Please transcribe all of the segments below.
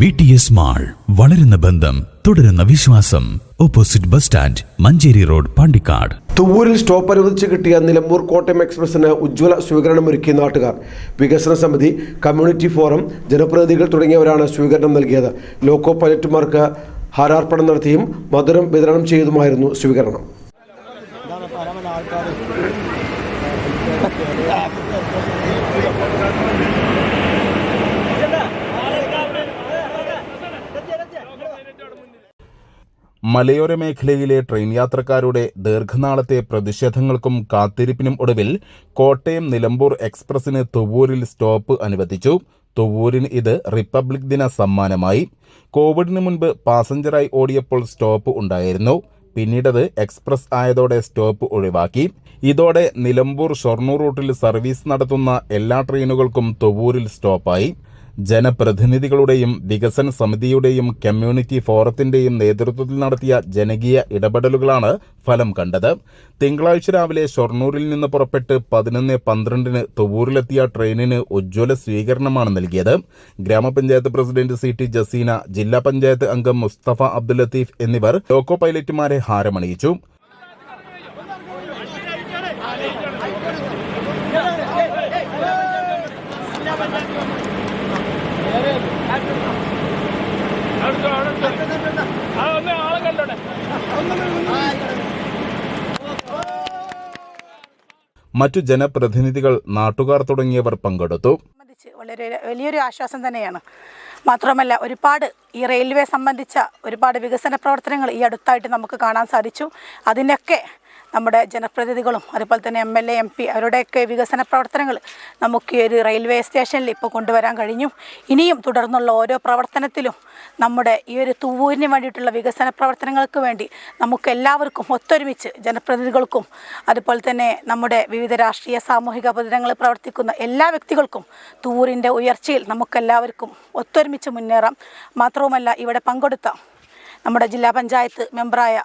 V T S mall വളരുന്ന ബന്ധം തുടരുന്ന വിശ്വാസം. Opposite bus stand Manjeri road Pandikkad. തുവൂരിൽ stop അനുവദിച്ച് കിട്ടിയ നിലമ്പൂർ കോട്ടയം എക്സ്പ്രസിന് ഉജ്ജ്വല സ്വീകരണമൊരുക്കിയ നാട്ടുകാർ. വികസന സമിതി കമ്മ്യൂണിറ്റി ഫോറം ജനപ്രതിനിധികൾ തുടങ്ങിയവരാണ് സ്വീകരണം നൽകിയത്. ലോക്കോ പൈലറ്റുമാർക്ക് ഹാരാർപ്പണം നടത്തിയും മധുരം വിതരണം ചെയ്തുമായിരുന്നു സ്വീകരണം. മലയോര മേഖലയിലെ ട്രെയിൻ യാത്രക്കാരുടെ ദീർഘനാളത്തെ പ്രതിഷേധങ്ങൾക്കും കാത്തിരിപ്പിനും ഒടുവിൽ കോട്ടയം നിലമ്പൂർ എക്സ്പ്രസിന് തുവൂരിൽ സ്റ്റോപ്പ് അനുവദിച്ചു. തുവൂരിന് ഇത് റിപ്പബ്ലിക് ദിന സമ്മാനമായി. കോവിഡിന് മുൻപ് പാസഞ്ചറായി ഓടിയപ്പോൾ സ്റ്റോപ്പ് ഉണ്ടായിരുന്നു. പിന്നീടത് എക്സ്പ്രസ് ആയതോടെ സ്റ്റോപ്പ് ഒഴിവാക്കി. ഇതോടെ നിലമ്പൂർ ഷൊർണൂർ റൂട്ടിൽ സർവീസ് നടത്തുന്ന എല്ലാ ട്രെയിനുകൾക്കും തുവൂരിൽ സ്റ്റോപ്പായി. ജനപ്രതിനിധികളുടെയും വികസന സമിതിയുടെയും കമ്മ്യൂണിറ്റി ഫോറത്തിന്റെയും നേതൃത്വത്തിൽ നടത്തിയ ജനകീയ ഇടപെടലുകളാണ് ഫലം കണ്ടത്. തിങ്കളാഴ്ച രാവിലെ ഷൊർണൂരിൽ നിന്ന് പുറപ്പെട്ട് പതിനൊന്ന് പന്ത്രണ്ടിന് തുവൂരിലെത്തിയ ട്രെയിനിന് ഉജ്ജ്വല സ്വീകരണമാണ് നൽകിയത്. ഗ്രാമപഞ്ചായത്ത് പ്രസിഡന്റ് സി ടി ജസീന ജില്ലാ പഞ്ചായത്ത് അംഗം മുസ്തഫ അബ്ദുൽ ലത്തീഫ് എന്നിവർ ലോക്കോ പൈലറ്റുമാരെ ഹാരമണിയിച്ചു. മറ്റു ജനപ്രതിനിധികൾ നാട്ടുകാർ തുടങ്ങിയവർ പങ്കെടുത്തു. വളരെ വലിയൊരു ആശ്വാസം തന്നെയാണ്. മാത്രമല്ല ഒരുപാട് ഈ റെയിൽവേ സംബന്ധിച്ച ഒരുപാട് വികസന പ്രവർത്തനങ്ങൾ ഈ അടുത്തായിട്ട് നമുക്ക് കാണാൻ സാധിച്ചു. അതിനൊക്കെ നമ്മുടെ ജനപ്രതിനിധികളും അതുപോലെ തന്നെ M L A M P അവരുടെയൊക്കെ വികസന പ്രവർത്തനങ്ങൾ നമുക്ക് ഈ ഒരു റെയിൽവേ സ്റ്റേഷനിൽ ഇപ്പോൾ കൊണ്ടുവരാൻ കഴിഞ്ഞു. ഇനിയും തുടർന്നുള്ള ഓരോ പ്രവർത്തനത്തിലും നമ്മുടെ ഈ ഒരു തൂവൂരിന് വേണ്ടിയിട്ടുള്ള വികസന പ്രവർത്തനങ്ങൾക്ക് വേണ്ടി നമുക്ക് എല്ലാവർക്കും ഒത്തൊരുമിച്ച് ജനപ്രതിനിധികൾക്കും അതുപോലെ തന്നെ നമ്മുടെ വിവിധ രാഷ്ട്രീയ സാമൂഹിക പൊതുരങ്ങളിൽ പ്രവർത്തിക്കുന്ന എല്ലാ വ്യക്തികൾക്കും തൂവൂരിന്റെ ഉയർച്ചയിൽ നമുക്കെല്ലാവർക്കും ഒത്തൊരുമിച്ച് മുന്നേറാം. മാത്രവുമല്ല ഇവിടെ പങ്കെടുത്ത നമ്മുടെ ജില്ലാ പഞ്ചായത്ത് മെമ്പറായ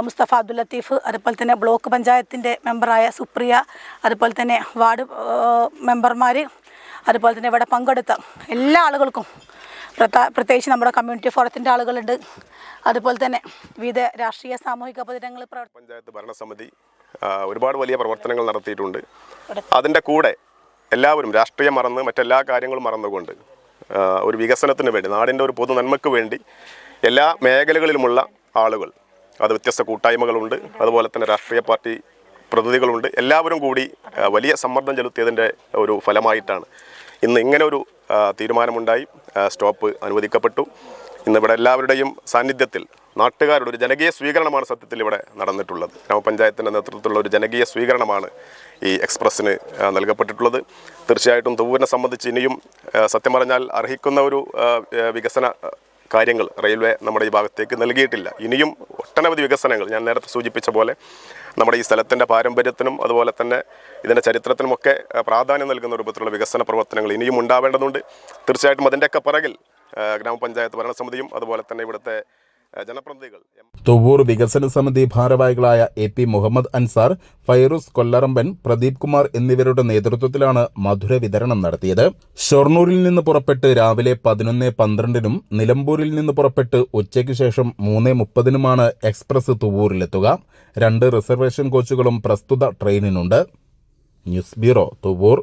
മുസ്തഫ അബ്ദുൽ ലത്തീഫ് അതുപോലെ തന്നെ ബ്ലോക്ക് പഞ്ചായത്തിന്റെ മെമ്പറായ സുപ്രിയ അതുപോലെ തന്നെ വാർഡ് മെമ്പർമാർ അതുപോലെ തന്നെ ഇവിടെ പങ്കെടുത്ത എല്ലാ ആളുകൾക്കും പ്രത്യേക- പ്രത്യേകിച്ച് നമ്മുടെ കമ്മ്യൂണിറ്റി ഫോറത്തിന്റെ ആളുകളുണ്ട്. അതുപോലെ തന്നെ വിവിധ രാഷ്ട്രീയ സാമൂഹിക പ്രവർത്തനങ്ങൾ പ്രവർത്തി പഞ്ചായത്ത് ഭരണസമിതി ഒരുപാട് വലിയ പ്രവർത്തനങ്ങൾ നടത്തിയിട്ടുണ്ട്. അതിന്റെ കൂടെ എല്ലാവരും രാഷ്ട്രീയം മറന്ന് മറ്റെല്ലാ കാര്യങ്ങളും മറന്നുകൊണ്ട് ഒരു വികസനത്തിന് വേണ്ടി നാടിന്റെ ഒരു പൊതു നന്മയ്ക്ക് വേണ്ടി എല്ലാ മേഖലകളിലുമുള്ള ആളുകൾ അത് വ്യത്യസ്ത കൂട്ടായ്മകളുണ്ട്. അതുപോലെ തന്നെ രാഷ്ട്രീയ പാർട്ടി പ്രതിനിധികളുണ്ട്. എല്ലാവരും കൂടി വലിയ സമ്മർദ്ദം ചെലുത്തിയതിന്റെ ഒരു ഫലമായിട്ടാണ്. ഇന്ന് ഇങ്ങനെ ഒരു തീരുമാനമുണ്ടായി. സ്റ്റോപ്പ് അനുവദിക്കപ്പെട്ടു. ഇന്നിവിടെ എല്ലാവരുടെയും സാന്നിധ്യത്തിൽ നാട്ടുകാരുടെ ഒരു ജനകീയ സ്വീകരണമാണ് സത്യത്തിൽ ഇവിടെ നടന്നിട്ടുള്ളത്. ഗ്രാമപഞ്ചായത്തിന്റെ നേതൃത്വത്തിലുള്ള ഒരു ജനകീയ സ്വീകരണമാണ് ഈ എക്സ്പ്രസ്സിന് നൽകപ്പെട്ടിട്ടുള്ളത്. തീർച്ചയായിട്ടും തൂവിനെ സംബന്ധിച്ച് ഇനിയും സത്യം പറഞ്ഞാൽ അർഹിക്കുന്ന ഒരു വികസന കാര്യങ്ങൾ റെയിൽവേ നമ്മുടെ ഈ ഭാഗത്തേക്ക് നൽകിയിട്ടില്ല. ഇനിയും ഒട്ടനവധി വികസനങ്ങൾ ഞാൻ നേരത്തെ സൂചിപ്പിച്ച പോലെ നമ്മുടെ ഈ സ്ഥലത്തിന്റെ പാരമ്പര്യത്തിനും അതുപോലെ തന്നെ ഇതിന്റെ ചരിത്രത്തിനുമൊക്കെ പ്രാധാന്യം നൽകുന്ന രൂപത്തിലുള്ള വികസന പ്രവർത്തനങ്ങൾ ഇനിയും ഉണ്ടാവേണ്ടതുണ്ട്. തീർച്ചയായിട്ടും അതിന്റെയൊക്കെ പിറകിൽ ഗ്രാമപഞ്ചായത്ത് ഭരണസമിതിയും അതുപോലെ തന്നെ ഇവിടുത്തെ ജനപ്രതിനിധികൾ തുവൂർ വികസന സമിതി ഭാരവാഹികളായ A P Muhammad Ansar Fairuz Kollarampan Pradeep Kumar എന്നിവരുടെ നേതൃത്വത്തിലാണ് മധുര വിതരണം നടത്തിയത്. ഷൊർണൂരിൽ നിന്ന് പുറപ്പെട്ട് രാവിലെ പതിനൊന്ന് പന്ത്രണ്ടിനും നിലമ്പൂരിൽ നിന്ന് പുറപ്പെട്ട് ഉച്ചയ്ക്ക് ശേഷം മൂന്ന് മുപ്പതിനുമാണ് എക്സ്പ്രസ് തുവൂരിലെത്തുക രണ്ട് റിസർവേഷൻ കോച്ചുകളും പ്രസ്തുത ട്രെയിനിനുണ്ട്. News bureau Thuvur